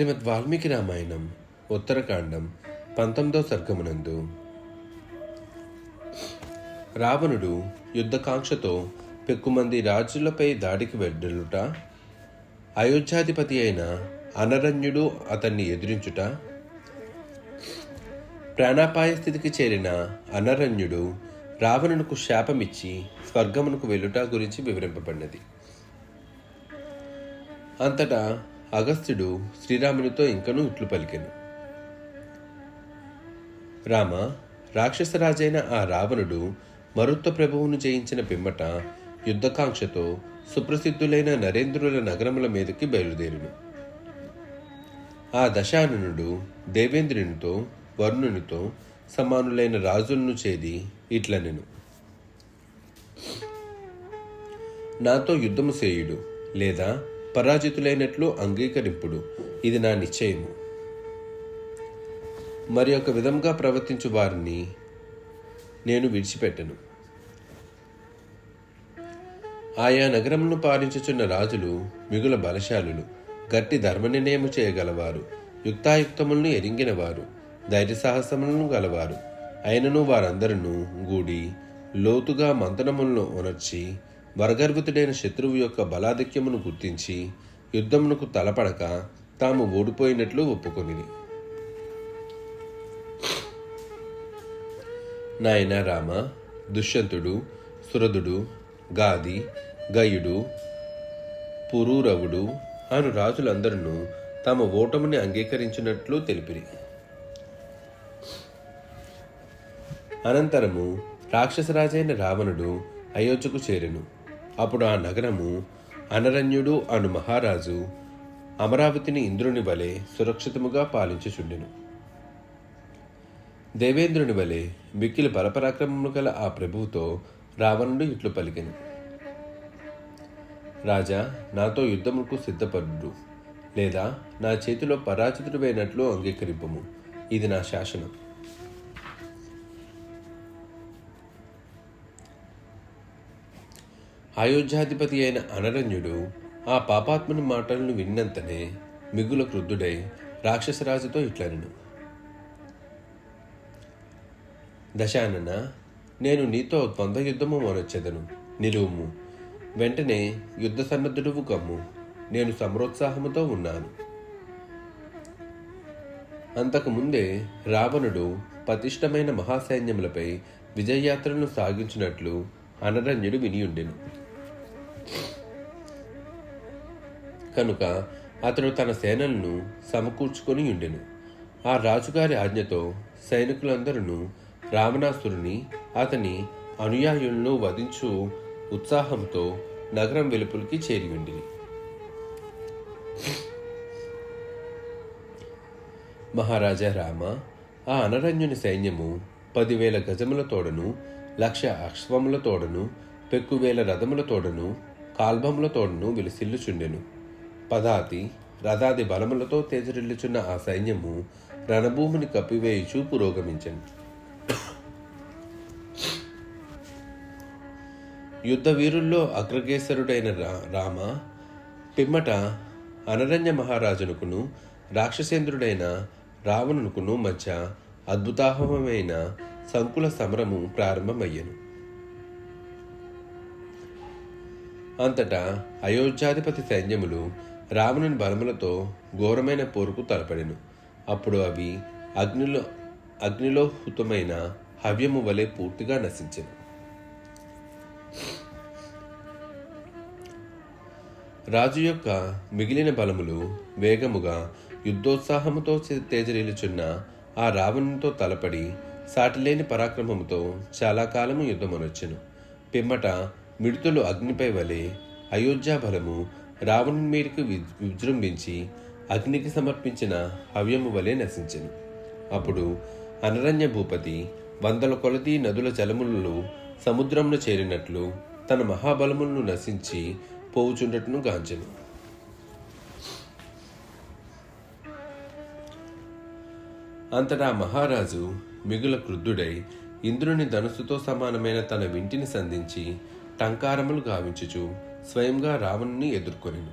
శ్రీమద్ వాల్మీకి రామాయణం ఉత్తరకాండం పంతొమ్మిదో సర్గమునందు. రావణుడు యుద్ధకాంక్షతో పెక్కుమంది రాజులపై దాడికి వెళ్ళుట అయోధ్యాధిపతి అయిన అనరణ్యుడు అతన్ని ఎదిరించుట ప్రాణాపాయ స్థితికి చేరిన అనరణ్యుడు రావణునకు శాపమిచ్చి స్వర్గమునకు వెళ్ళుట గురించి వివరింపబడినది. అంతటా అగస్త్యుడు శ్రీరామునితో ఇంకనూ ఇట్లు పలికెను. రామ రాక్షసరాజైన ఆ రావణుడు మరుత్వ ప్రభువును జయించిన పిమ్మట యుద్ధకాంక్షతో సుప్రసిద్ధులైన నరేంద్రుల నగరముల మీదకి బయలుదేరును. ఆ దశాననుడు దేవేంద్రునితో వరుణునితో సమానులైన రాజులను చేది ఇట్లనెను. నాతో యుద్ధము చేయుడు లేదా పరాజితులైనట్లు అంగీకరింపుడు. ఇది నా నిశ్చయము. మరి ఒక విధంగా ప్రవర్తించు వారిని నేను విడిచిపెట్టను. ఆయా నగరమును పాలించుచున్న రాజులు మిగుల బలశాలులు. గట్టి ధర్మ నిర్ణయము చేయగలవారు. యుక్తాయుక్తములను ఎరింగినవారు. ధైర్య సాహసములను గలవారు. అయినను వారందరూ గూడి లోతుగా మంతనములను ఉనర్చి వరగర్వితుడైన శత్రువు యొక్క బలాధిక్యమును గుర్తించి యుద్ధమునకు తలపడక తాము ఓడిపోయినట్లు ఒప్పుకొనిది నాయన రామ దుష్యంతుడు సురదుడు గాది గయుడు పురూరవుడు అను రాజులందరూ తమ ఓటముని అంగీకరించినట్లు తెలిపిరి. అనంతరము రాక్షసరాజైన రావణుడు అయోధ్యకు చేరెను. అప్పుడు ఆ నగరము అనరణ్యుడు అను మహారాజు అమరావతిని ఇంద్రుని వలె సురక్షితముగా పాలించుచుండెను. దేవేంద్రుని వలె మిక్కిలి బలపరాక్రమము గల ఆ ప్రభువుతో రావణుడు ఇట్లు పలికెను. రాజా నాతో యుద్ధముకు సిద్ధపడు లేదా నా చేతిలో పరాజితుడు అంగీకరింపము. ఇది నా శాసనం. అయోధ్యాధిపతి అయిన అనరణ్యుడు ఆ పాపాత్ముని మాటలను విన్నంతనే మిగుల క్రుద్ధుడై రాక్షసరాజుతో ఇట్లనెను. దశానన నేను నీతో ద్వంద్వ యుద్ధము మొనొచ్చెదను నిలువుము. వెంటనే యుద్ధ సన్నద్ధుడువు కమ్ము. నేను సమరోత్సాహముతో ఉన్నాను. అంతకుముందే రావణుడు పతిష్టమైన మహాసైన్యములపై విజయయాత్రను సాగించినట్లు అనరణ్యుడు వినియుండెను. కనుక అతడు తన సేనలను సమకూర్చుకొని ఉండెను. ఆ రాజుగారి ఆజ్ఞతో సైనికులందరూ రావణాసురుని అతని అనుయాయులను వధించు ఉత్సాహంతో నగరం వెలుపులకి చేరి ఉండిరి. మహారాజా రామ ఆ అనరణ్యుని సైన్యము పదివేల గజముల తోడను లక్ష అశ్వముల తోడను పెక్కువేల రథముల తోడను కాల్బముల తోడను విలసిల్లుచుండెను. పదాతి రథాది బలములతో తేజరిల్లుచున్న ఆ సైన్యము రణభూమిని కప్పివేయుచు పురోగమించను. యుద్ధ వీరుల్లో అగ్రగేసరుడైన రా రామ పిమ్మట అనరణ్య మహారాజునకును రాక్షసేంద్రుడైన రావణునకును మధ్య అద్భుతాహమైన సంకుల సమరము ప్రారంభమయ్యను. అంతటా అయోధ్యాధిపతి సైన్యములు రావణుని బలములతో ఘోరమైన పోరుకు తలపడెను. అప్పుడు అవి అగ్నిలో అగ్నిలో హుతమైన హవ్యము వలె పూర్తిగా నశించెను. రాజు యొక్క మిగిలిన బలములు వేగముగా యుద్ధోత్సాహముతో తేజరీలుచున్న ఆ రావణునితో తలపడి సాటిలేని పరాక్రమముతో చాలా కాలము యుద్ధమనొచ్చెను. పిమ్మట మిడుతులు అగ్నిపై వలె అయోధ్యా బలము రావణుని మీదకి విజృంభించి అగ్నికి సమర్పించిన హవ్యము వలె నశించను. అప్పుడు అనరణ్య భూపతి వందల కొలది నదుల జలములను సముద్రమును చేరినట్లు తన మహాబలములను నశించి పోవుచుండటను గాంచెను. అంతటా మహారాజు మిగుల క్రుద్ధుడై ఇంద్రుని ధనుసుతో సమానమైన తన వింటిని సంధించి టంకారములు గావించుచు స్వయంగా రావణుని ఎదుర్కొనిను.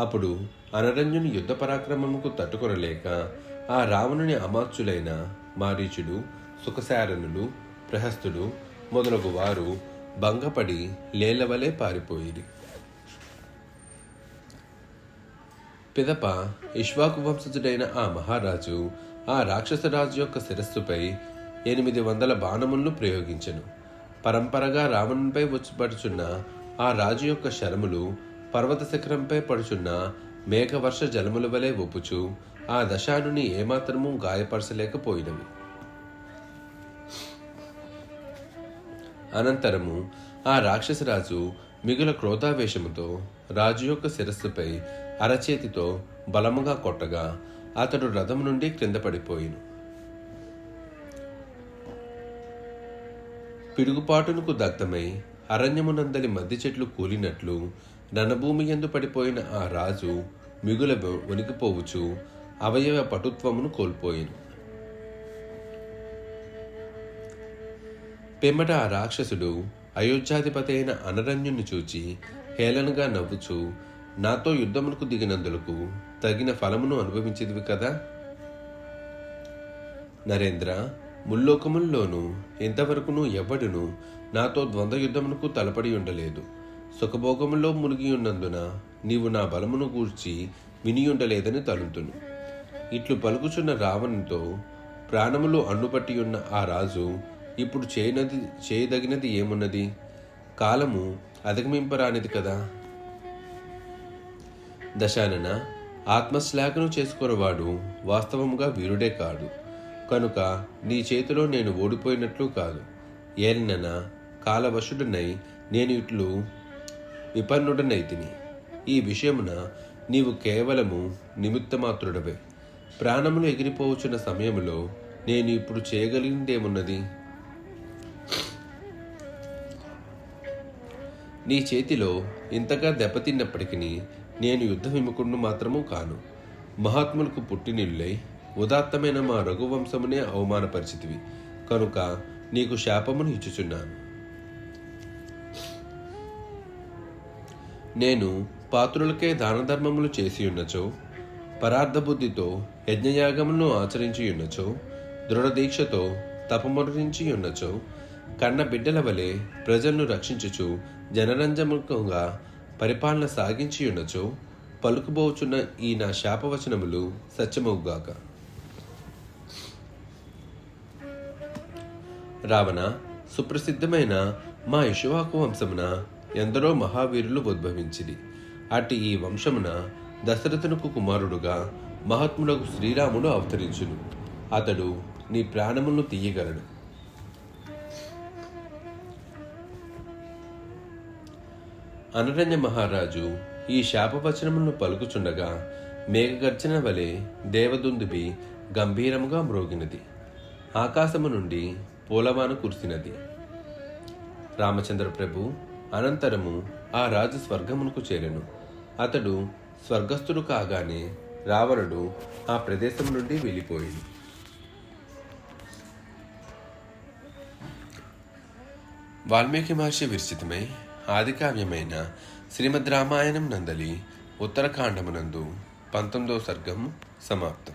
అప్పుడు అనరంజుని యుద్ధ పరాక్రమముకు తట్టుకొనలేక ఆ రావణుని అమాత్యులైన మారీచుడు సుఖశారణులు ప్రహస్తుడు మొదలగు వారు భంగపడి లేలవలే పారిపోయిరి. పిదప ఇష్వాకు వంశజుడైన ఆ మహారాజు ఆ రాక్షసరాజు యొక్క శిరస్సుపై ఎనిమిది వందల బాణములను ప్రయోగించెను. పరంపరగా రావణునిపై వచ్చి పడుచున్న ఆ రాజు యొక్క శరములు పర్వత శిఖరంపై పడుచున్న మేఘవర్ష జలముల వలె ఒప్పుచు ఆ దశానుని ఏమాత్రము గాయపరచలేకపోయినవి. అనంతరము ఆ రాక్షసరాజు మిగుల క్రోధావేశముతో రాజు యొక్క శిరస్సుపై అరచేతితో బలముగా కొట్టగా అతడు రథం నుండి క్రింద పడిపోయిను. పిడుగుపాటునకు దగ్ధమై అరణ్యమునందలి మద్ది చెట్లు కూలినట్లు రణభూమి ఎందు పడిపోయిన ఆ రాజు మిగుల వణికిపోవచ్చు అవయవ పటుత్వమును కోల్పోయిను. పిమ్మట ఆ రాక్షసుడు అయోధ్యాధిపతి అయిన అనరణ్యుని చూచి హేళనగా నవ్వుచు నాతో యుద్ధమునకు దిగినందులకు తగిన ఫలమును అనుభవించేదివి కదా? నరేంద్ర ముల్లోకముల్లోనూ ఇంతవరకును ఎవడును నాతో ద్వంద్వ యుద్ధమునకు తలపడి ఉండలేదు. సుఖభోగములో మునిగి ఉన్నందున నీవు నా బలమును గూర్చి వినియుండలేదని తలుతును. ఇట్లు పలుకుచున్న రావణుతో ప్రాణములు అన్నుపట్టి ఉన్న ఆ రాజు ఇప్పుడు చేయనది చేయదగినది ఏమున్నది? కాలము అధిగమింపరానిది కదా? దశానన ఆత్మశ్లాఘను చేసుకున్నవాడు వాస్తవముగా వీరుడే కాడు. కనుక నీ చేతిలో నేను ఓడిపోయినట్లు కాదు. ఏలినన కాలవశుడనై నేను ఇట్లు విపన్నుడనై తిని. ఈ విషయమున నీవు కేవలము నిమిత్తమాత్రుడవే. ప్రాణములు ఎగిరిపోవచ్చున్న సమయంలో నేను ఇప్పుడు చేయగలిగిందేమున్నది? నీ చేతిలో ఇంతగా దెబ్బతిన్నప్పటికీ నేను యుద్ధ విముఖుడు మాత్రము కాను. మహాత్ములకు పుట్టినిళ్ళై ఉదాత్తమైన మా రఘువంశమునే అవమానపరిచితివి. కనుక నీకు శాపమును ఇచ్చుచున్నాను. నేను పాత్రులకే దాన ధర్మములు చేసి ఉన్నచో పరార్థ బుద్ధితో యజ్ఞయాగములను ఆచరించి ఉన్నచో దృఢదీక్షతో తపమరించి ఉన్నచో కన్న బిడ్డల వలె ప్రజలను రక్షించుచు జనరంజముఖంగా పరిపాలన సాగించి ఉన్నచో పలుకుబోచున్న ఈ నా శాపవచనములు సత్యమవుగాక. రావణ సుప్రసిద్ధమైన మా యశువాకు వంశమున ఎందరో మహావీరులు ఉద్భవించింది అటు ఈ వంశమున దశరథునకు కుమారుడుగా మహాత్ములకు శ్రీరాముడు అవతరించును. అతడు నీ ప్రాణములను తీయగలడు. అనరణ్య మహారాజు ఈ శాపవచనములను పలుకుచుండగా మేఘగర్జన వలె దేవదుందుబి గంభీరముగా మ్రోగినది. ఆకాశము నుండి పోలవాను కురిసినది. రామచంద్ర ప్రభు అనంతరము ఆ రాజు స్వర్గమునకు చేరెను. అతడు స్వర్గస్థుడు కాగానే రావణుడు ఆ ప్రదేశం నుండి వెళ్ళిపోయింది. వాల్మీకి మహర్షి విరచితమై ఆదికావ్యమైన శ్రీమద్ రామాయణం నందలి ఉత్తరకాండమునందు పంతొమ్మిదవ సర్గం సమాప్తం.